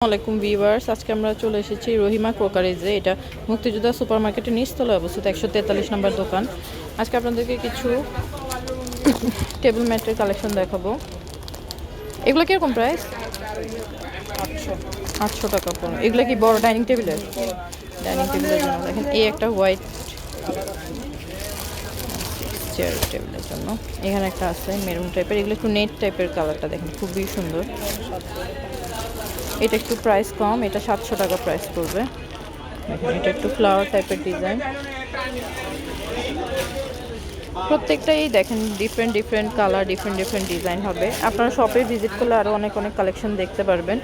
আসসালামাইকুম ভিউয়ার্স, আজকে আমরা চলে এসেছি রহিমা ক্রোকারিজে। এটা মুক্তিযোদ্ধা সুপার মার্কেটের নিচতলায় অবস্থিত একশো তেতাল্লিশ নম্বর দোকান। আজকে আপনাদেরকে কিছু টেবিল ম্যাটের কালেকশন দেখাবো। এগুলো কীরকম প্রাইস আটশো। টাকা পড়ে। এগুলো কি বড় ডাইনিং টেবিলের ডাইনিং টেবিলের জন্য। দেখেন, এই একটা হোয়াইট চেয়ার টেবিলের জন্য। এখানে একটা আছে মেরুন টাইপের এগুলো একটু নেট টাইপের কালারটা দেখেন, খুবই সুন্দর। এটা একটু প্রাইস কম, এটা সাতশো টাকা প্রাইস পড়বে। এটা একটু ফ্লাওয়ার টাইপের ডিজাইন প্রত্যেকটাই দেখেন different different colour different different design হবে। আপনারা শপে ভিজিট করলে আরও অনেক অনেক কালেকশন দেখতে পারবেন।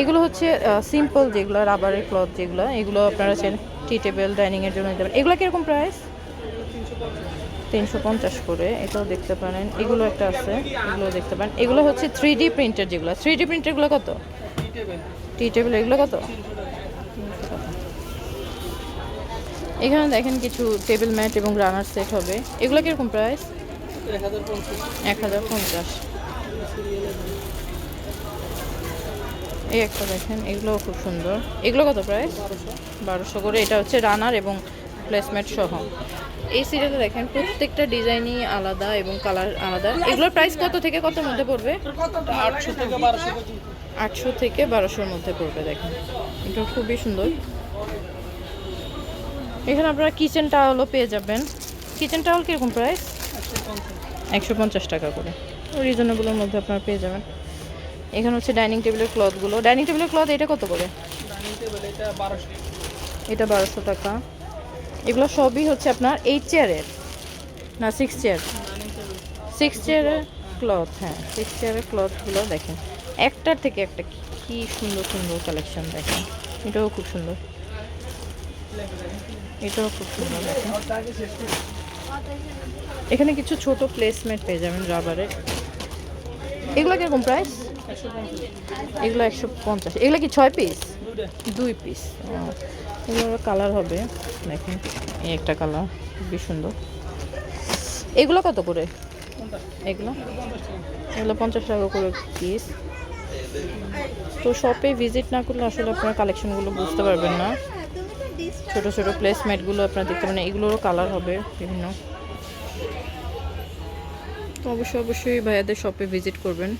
এগুলো হচ্ছে সিম্পল যেগুলো রাবারের ক্লথ যেগুলো, এগুলো আপনারা চান টি টেবিল ডাইনিংয়ের জন্য নিতে পারেন। এগুলো কীরকম প্রাইস তিনশো পঞ্চাশ করে, এটাও দেখতে পারেন। এগুলো একটা আছে, এগুলো দেখতে পারেন। এগুলো হচ্ছে থ্রি ডি প্রিন্টের যেগুলো। থ্রি ডি প্রিন্টারগুলো কত? টি টেবিল এগুলো কত? এখানে দেখেন কিছু টেবিল ম্যাট এবং রানার সেট হবে। এগুলো কীরকম প্রাইস? এক হাজার পঞ্চাশ। এই একটা দেখেন এগুলোও খুব সুন্দর। এগুলো কত প্রাইস? বারোশো। করে। এটা হচ্ছে রানার এবং প্লেসমেট সহ। এই সিরিয়ালে দেখেন প্রত্যেকটা ডিজাইনই আলাদা এবং কালার আলাদা। এগুলোর প্রাইস কত থেকে কত মধ্যে পড়বে? আটশো থেকে বারোশো আটশো থেকে বারোশোর মধ্যে পড়বে দেখেন। এটা খুবই সুন্দর। এখানে আপনারা কিচেন টাওয়ালও পেয়ে যাবেন। কিচেন টাওয়াল কীরকম প্রাইস একশো পঞ্চাশ টাকা করে। রিজনেবলের মধ্যে আপনারা পেয়ে যাবেন। এখানে হচ্ছে ডাইনিং টেবিলের ক্লথগুলো ডাইনিং টেবিলের ক্লথ এটা কত করে? এটা বারোশো টাকা। এগুলো সবই হচ্ছে আপনার এইট চেয়ারের না সিক্স চেয়ার সিক্স চেয়ারের ক্লথ হ্যাঁ সিক্স চেয়ারের ক্লথগুলো দেখেন। একটার থেকে একটা কি সুন্দর সুন্দর কালেকশন দেখেন। এটাও খুব সুন্দর। এটাও খুব সুন্দর দেখেন। এখানে কিছু ছোট প্লেসমেন্ট পেয়ে যাবেন রাবারের এগুলো কীরকম প্রাইস এগুলো একশো পঞ্চাশ। এগুলো কি ছয় পিস দুই পিস এগুলো কালার হবে। দেখেন, এই একটা কালার খুবই সুন্দর। এগুলো কত করে? এগুলো? এগুলো পঞ্চাশ টাকা করে পিস তো শপে ভিজিট না করলে আসলে আপনারা কালেকশনগুলো বুঝতে পারবেন না। ছোট ছোট প্লেসমেটগুলো আপনারা দেখতে পারেন। এগুলোরও কালার হবে বিভিন্ন। তো অবশ্যই অবশ্যই ভাইয়াদের শপে ভিজিট করবেন।